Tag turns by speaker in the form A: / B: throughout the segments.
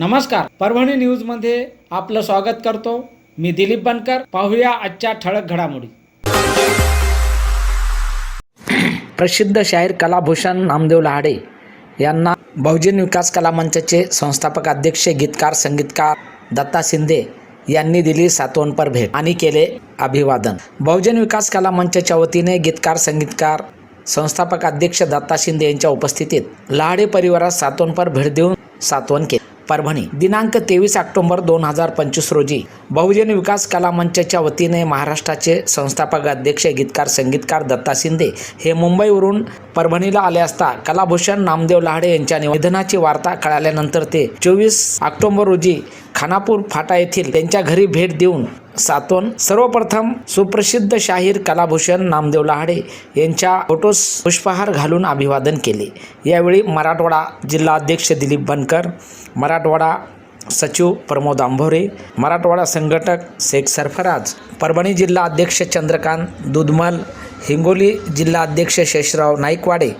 A: नमस्कार. परभणी न्यूजमध्ये आपलं स्वागत करतो. मी दिलीप बनकर. पाहूया आजच्या ठळक घडामोडी. प्रसिद्ध शाहीर कलाभूषण नामदेव लहाडे यांना बहुजन विकास कला मंचाचे संस्थापक अध्यक्ष गीतकार संगीतकार दत्ता शिंदे यांनी दिली सातवणपर भेट आणि केले अभिवादन. बहुजन विकास कला मंचाच्या वतीने गीतकार संगीतकार संस्थापक अध्यक्ष दत्ता शिंदे यांच्या उपस्थितीत लहाडे परिवारात सातवणपर भेट देऊन सातवण केले. परभणी दिनांक तेवीस ऑक्टोबर दोन हजार पंचवीस रोजी बहुजन विकास कला मंचाच्या वतीने महाराष्ट्राचे संस्थापक अध्यक्ष गीतकार संगीतकार दत्ता शिंदे हे मुंबईवरून परभणीला आले असता कलाभूषण नामदेव लहाडे यांच्या निधनाची वार्ता कळाल्यानंतर ते चोवीस ऑक्टोबर रोजी खानापूर फाटा येथील त्यांच्या घरी भेट देऊन सातोन सर्वप्रथम सुप्रसिद्ध शाहीर कलाभूषण नामदेव लहाडे यांच्या फोटोस पुष्पहार घालून अभिवादन केले. यावेळी मराठवाडा जिल्हा अध्यक्ष दिलीप बनकर मराठवाडा सचिव प्रमोद आंभोरे मराठवाडा संघटक शेख सरफराज परभणी जिल्हा अध्यक्ष चंद्रकांत दुधमल हिंगोली जिल्हा अध्यक्ष शेषराव नाईकवाडे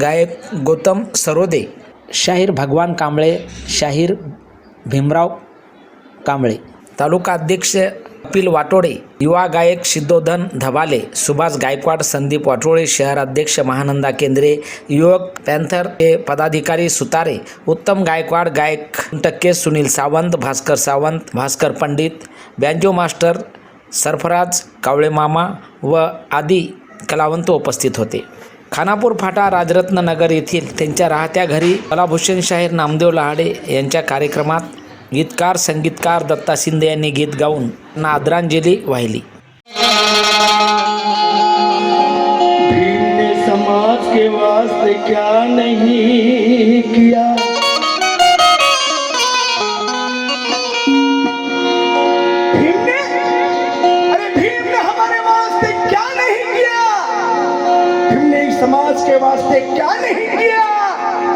A: गायक गौतम सरोदे शाहीर भगवान कांबळे शाहीर भीमराव कांबळे. तालुका अध्यक्ष कपिल वाटोडे युवा गायक सिद्धोधन धबाले सुभाष गायकवाड संदीप वाटोळे शहर अध्यक्ष महानंदा केंद्रे युवक पॅन्थर हे पदाधिकारी सुतारे उत्तम गायकवाड गायक टक्के सुनील सावंत भास्कर सावंत भास्कर पंडित बँजो मास्टर सरफराज कावळे मामा व आदी कलावंत उपस्थित होते. खानापूर फाटा राजरत्न नगर येथील त्यांच्या राहत्या घरी कलाभूषण शाहीर नामदेव लहाडे यांच्या कार्यक्रमात गीतकार संगीतकार दत्ता शिंदे यांनी गीत गाऊन त्यांना आदरांजली वाहिली.
B: समाज के वास्ते क्या नहीं किया? के वास्ते क्या नहीं किया?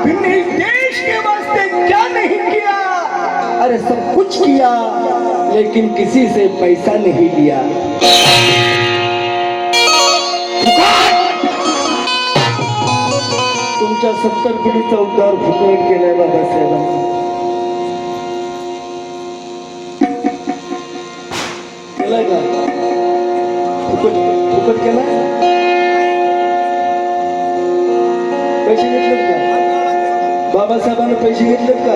B: इस देश के वास्ते क्या नहीं किया? अरे सब कुछ किया, लेकिन किसी से पैसा नहीं लिया। तुमच्या सत्तर पिढीचा उद्धार फुकट केलाय बाबासाहेबांनी केलाय का? फुकट फुकट केलाय? बाबासाहेबांना पैसे घेतलेत का?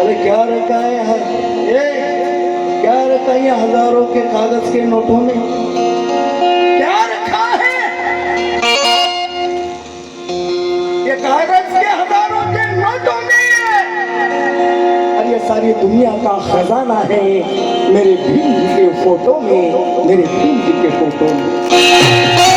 B: अरे क्या रखा है ए, क्या रखा है ये हजारों के कागज के नोटों में। क्या रखा है? ये कागज के हजारों के नोटों में ये सारी दुनिया का खजाना है मेरे भीम के फोटो में मेरे भीम के फोटो में।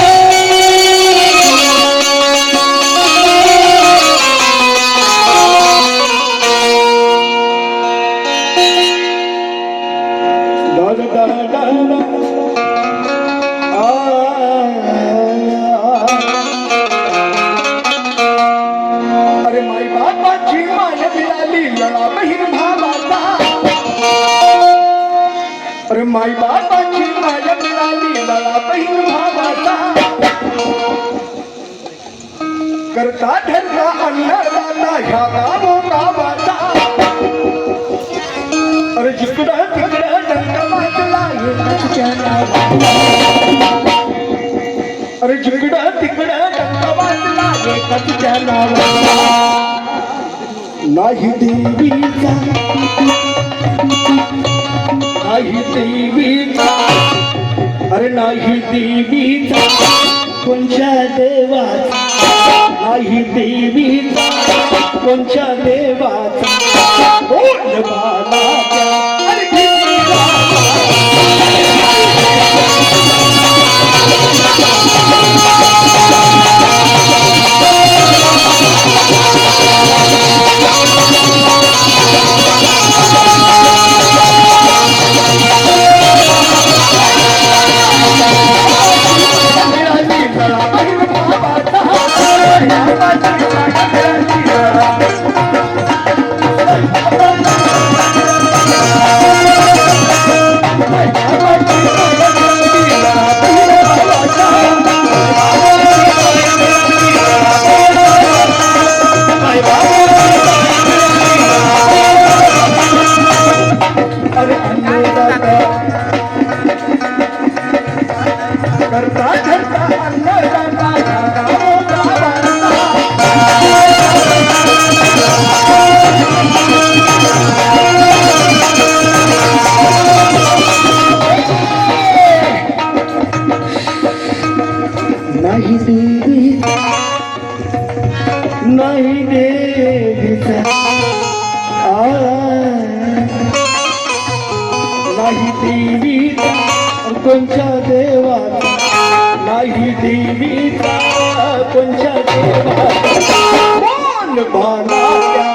B: माई बापाची माझ्या मिळाली मला बहीण भावाचा करता ठरला अन्नदाता ह्या गावो गावाचा. अरे जिकडं तिकडं डंका वाजला अरे जिकडं तिकडं डंका वाजला एकाच्या नावाचा. नाही देवीचा. नाही देवीचा. अरे नाही देवीचा. कोणच्या देवाचा? नाही देवीचा. कोणच्या देवाचा? कोण नाही देवी. नाही देवीचा नाही देवीचा कोणच्या देवाचा नाही देवीचा कोणच्या देवाचा कोण भाला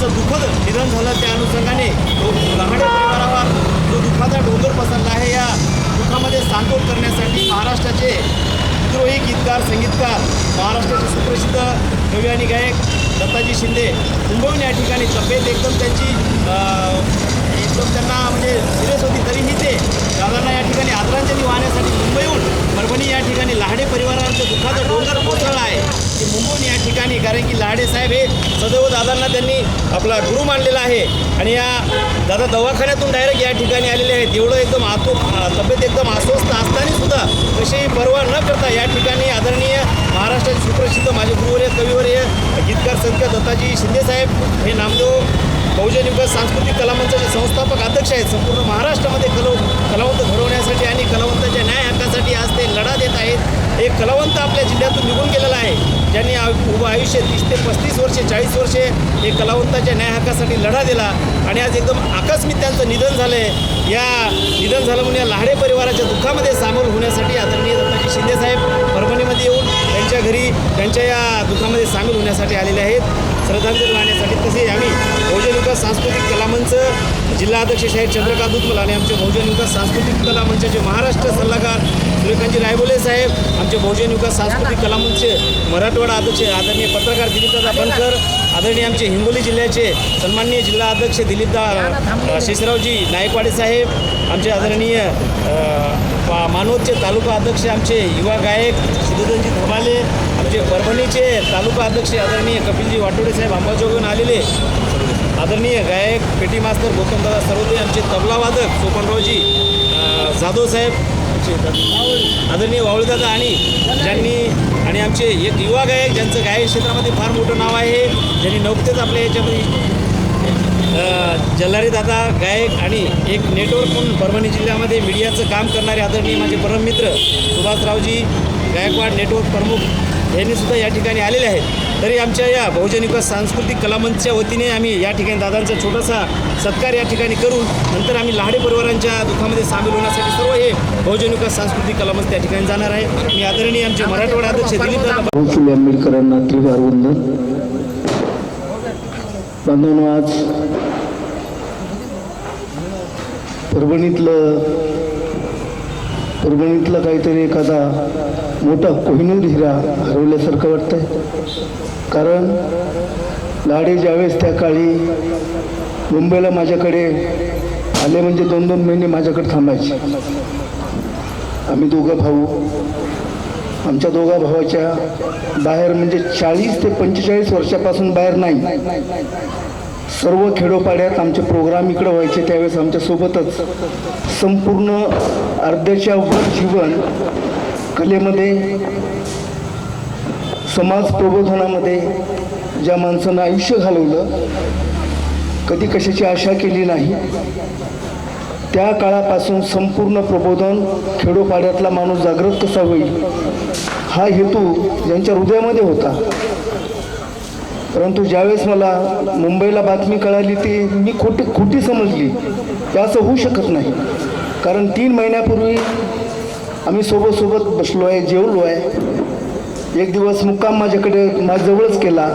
C: यांचं दुःखद निधन झालं त्या अनुषंगाने. तो लहाडे परिवारावर जो दुःखाचा डोंगर पसरला आहे या दुःखामध्ये सांत्वन करण्यासाठी महाराष्ट्राचे विद्रोही गीतकार संगीतकार महाराष्ट्राचे सुप्रसिद्ध कवी आणि गायक दत्ताजी शिंदे मुंबईहून या ठिकाणी तब्येत एकदम त्यांची एकदम त्यांना म्हणजे सिरियस होती. तरीही ते दादांना या ठिकाणी आदरांजली वाहण्यासाठी मुंबईहून परभणी या ठिकाणी लहाडे परिवारांचं दुःखाचा डोंगर कोसळला आहे. की मुंबईहून या ठिकाणी कारण की लहाडे साहेब हे सदैव दादांना त्यांनी आपला गुरु मानलेला आहे. आणि या दादा दवाखान्यातून डायरेक्ट या ठिकाणी आलेले आहेत. एवढं एकदम आतो तब्येत एकदम अस्वस्थ असताना सुद्धा कशीही पर्वा न करता या ठिकाणी आदरणीय महाराष्ट्राचे सुप्रसिद्ध माझे गुरुवर्य कविवर्य गीतकार संत दत्ताजी शिंदेसाहेब हे नामदेव बहुजन विकास सांस्कृतिक कलामंचाचे संस्थापक अध्यक्ष आहेत. संपूर्ण महाराष्ट्रामध्ये कलो कलावंत घडवण्यासाठी आणि कलावंताच्या न्याय हक्कासाठी आज ते लढा देत आहेत. एक कलावंत आपल्या जिल्ह्यातून निघून गेलेला आहे. ज्यांनी उभं आयुष्य तीस ते पस्तीस वर्षे चाळीस वर्षे एक कलावंताच्या न्याय हक्कासाठी लढा दिला आणि आज एकदम आकस्मित त्यांचं निधन झालं आहे या निधन झालं म्हणून या लहाडे परिवाराच्या दुःखामध्ये सामील होण्यासाठी आदरणीय दत्ताजी शिंदेसाहेब परभणीमध्ये येऊन त्यांच्या घरी त्यांच्या या दुःखामध्ये सामील होण्यासाठी आलेले आहेत. श्रद्धांजली वाहण्यासाठी तसे आम्ही बहुजन विकास सांस्कृतिक कला मंच जिल्हा अध्यक्ष शाहीर चंद्रकांत दुतमल आणि आमचे बहुजन विकास सांस्कृतिक कला मंचाचे महाराष्ट्र सल्लागार सूर्यकांतजी रायबोले साहेब आमचे बहुजन विकास सांस्कृतिक कला मंचचे मराठवाडा अध्यक्ष आदरणीय पत्रकार दिलीपदादा बनकर आदरणीय आमचे हिंगोली जिल्ह्याचे सन्माननीय जिल्हा अध्यक्ष दिलीपदा शेषरावजी नायकवाडे साहेब आमचे आदरणीय मानोदचे तालुका अध्यक्ष आमचे युवा गायक सिद्धूधनजी धमाले आमचे परभणीचे तालुका अध्यक्ष आदरणीय कपिलजी वाटोडे साहेब अंबाजोगून आलेले. आदरणीय गायक पेटी मास्तर गौतमदादा सर्वदे आमचे तबलावादक सोपनरावजी जाधव साहेब आमचे आदरणीय वावळदादा आणि ज्यांनी आणि आमचे एक युवा गायक ज्यांचं गायन क्षेत्रामध्ये फार मोठं नाव आहे ज्यांनी नुकतेच आपल्या याच्यामध्ये जल्हारी दादा गायक आणि एक नेटवर्क म्हणून परभणी जिल्ह्यामध्ये मीडियाचं काम करणारे आदरणीय माझे परममित्र सुभाषरावजी गायकवाड नेटवर्क प्रमुख यांनीसुद्धा या ठिकाणी आलेले आहेत. तरी आमच्या या बहुजन विकास सांस्कृतिक कलामंचच्या वतीने आम्ही या ठिकाणी दादांचा छोटासा सत्कार या ठिकाणी करून नंतर आम्ही लहाडे परिवारांच्या दुःखामध्ये सामील होण्यासाठी सर्व हे बहुजन विकास सांस्कृतिक कलामंच त्या ठिकाणी जाणार आहे. मी आदरणीय आमचे मराठवाडा अध्यक्ष दिलीप दादा
D: आंबेडकरांना त्रिवार वंदन. चांदनवाज परभणीतलं परभणीतलं काहीतरी एखादा मोठा कोहिनूर हिरा हरवल्यासारखं वाटतंय. कारण लाडे ज्यावेळेस त्या काळी मुंबईला माझ्याकडे आले म्हणजे दोन दोन महिने माझ्याकडे थांबायचे. आम्ही दोघं भाऊ आमच्या दोघा भावाच्या बाहेर म्हणजे चाळीस ते पंचेचाळीस वर्षापासून बाहेर नाही. सर्व खेडोपाड्यात आमचे प्रोग्राम इकडं व्हायचे त्यावेळेस आमच्यासोबतच संपूर्ण अर्ध्याच्या वर जीवन कलेमध्ये समाज प्रबोधनामध्ये ज्या माणसानं आयुष्य घालवलं कधी कशाची आशा केली नाही त्या काळापासून संपूर्ण प्रबोधन खेडोपाड्यातला माणूस जागृत कसा होईल? हा हेतू ज्यांच्या हृदयामध्ये होता. परंतु ज्यावेळेस मला मुंबईला बातमी कळाली ती मी खोटी खोटी समजली. ते असं होऊ शकत नाही. कारण तीन महिन्यापूर्वी आम्ही सोबत सोबत बसलो आहे जेवलो आहे एक दिवस मुक्काम माझ्याकडे माझ्याजवळच केला.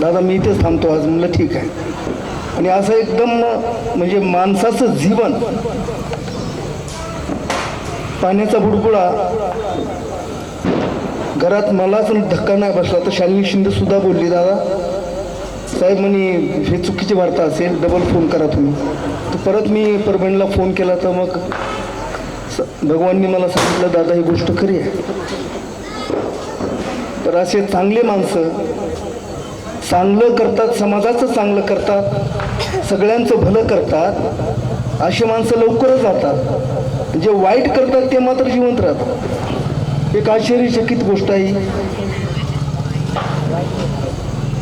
D: दादा मी इथेच थांबतो आज. म्हणलं ठीक आहे. आणि असं एकदम म्हणजे माणसाचं जीवन. पाण्याचा बुडबुडा. घरात मलाच धक्का नाही बसला. तर शालिनी शिंदे सुद्धा बोलली दादा साहेब म्हणे हे चुकीची वार्ता असेल डबल फोन करा तुम्ही. तर परत मी परभणीला फोन केला तर मग स- भगवाननी मला सांगितलं दादा ही गोष्ट खरी आहे. तर असे चांगले माणसं चांगलं करतात समाजाचं चांगलं करतात. सगळ्यांचं भलं करतात अशी माणसं लवकरच जातात. जे वाईट करतात ते मात्र जिवंत राहतात. एक आश्चर्यचकित गोष्ट आहे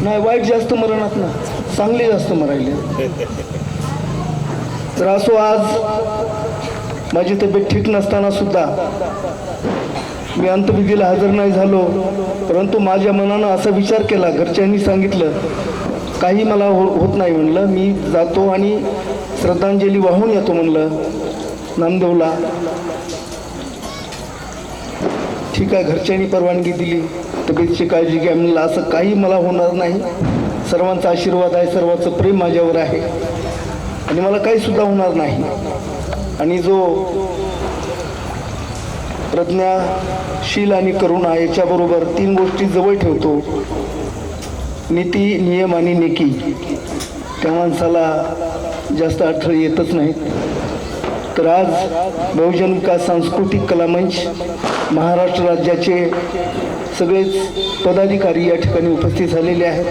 D: नाही वाईट जास्त मरणात ना चांगले जास्त मरायले. तर असो आज माझी तब्येत ठीक नसताना सुद्धा मी अंतविधीला हजर नाही झालो परंतु माझ्या मनानं असा विचार केला घरच्यांनी सांगितलं काही मला हो होत नाही म्हणलं. मी जातो आणि श्रद्धांजली वाहून येतो म्हणलं. नामदेवला ठीक आहे घरच्यांनी परवानगी दिली. तब्येतीची काळजी घ्या म्हणलं. असं काही मला होणार नाही. सर्वांचा आशीर्वाद आहे सर्वांचं प्रेम माझ्यावर आहे. आणि मला काहीसुद्धा होणार नाही. आणि जो प्रज्ञाशील आणि करुणा याच्याबरोबर तीन गोष्टी जवळ ठेवतो. नीती नियम आणि नेकी त्या माणसाला जास्त अडथळे येतच नाहीत. तर आज बहुजन विकास सांस्कृतिक कला मंच महाराष्ट्र राज्याचे सगळेच पदाधिकारी या ठिकाणी उपस्थित झालेले आहेत.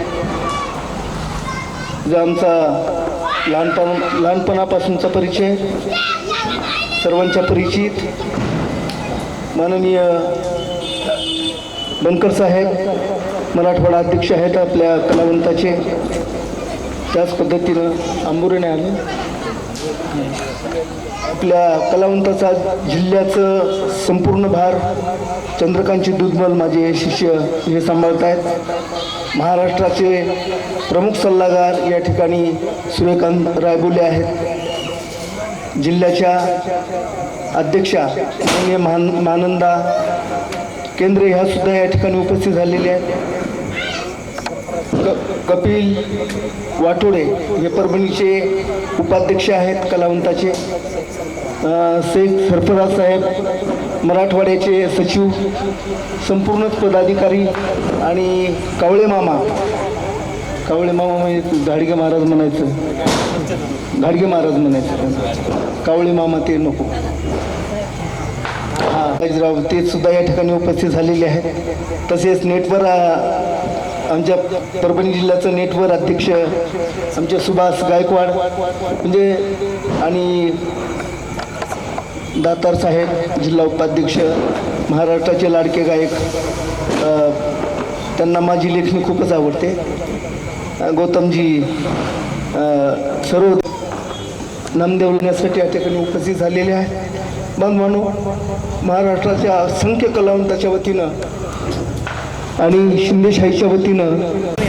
D: जो आमचा लहानपण लहानपणापासूनचा परिचय सर्वांच्या परिचित माननीय बनकर साहेब मराठवाडा अध्यक्ष आहेत आपल्या कलावंताचे. त्याच पद्धतीनं आंबुरेने आले. आपल्या कलावंताचा जिल्ह्याचं संपूर्ण भार चंद्रकांतची दुधमल माझे शिष्य हे सांभाळत आहेत महाराष्ट्राचे प्रमुख सल्लागार या ठिकाणी सूर्यकांत रायबोले आहेत. जिल्ह्याच्या अध्यक्षा माननीय मानंदा केंद्रे ह्यासुद्धा या ठिकाणी उपस्थित झालेल्या आहेत. क कपिल वाटोडे हे परभणीचे उपाध्यक्ष आहेत कलावंताचे. शेख सरफराज साहेब मराठवाड्याचे सचिव संपूर्ण पदाधिकारी आणि कावळे मामा. कावळे मामा म्हणजे घाडगे महाराज म्हणायचं. घाडगे महाराज म्हणायचं कावळे मामा ते नको. हां ते सुद्धा या ठिकाणी उपस्थित झालेले आहेत. तसेच नेटवर आमच्या परभणी जिल्ह्याचं नेटवर अध्यक्ष आमचे सुभाष गायकवाड म्हणजे आणि दातार साहेब जिल्हा उपाध्यक्ष महाराष्ट्राचे लाडके गायक त्यांना माझी लेखणी खूपच आवडते. गौतमजी सर्व नामदेव लिहिण्यासाठी या ठिकाणी उपस्थित झालेले आहेत. बांधवानो महाराष्ट्राच्या असंख्य कलावंताच्या वतीनं आणि शिंदेशाहीच्या वतीनं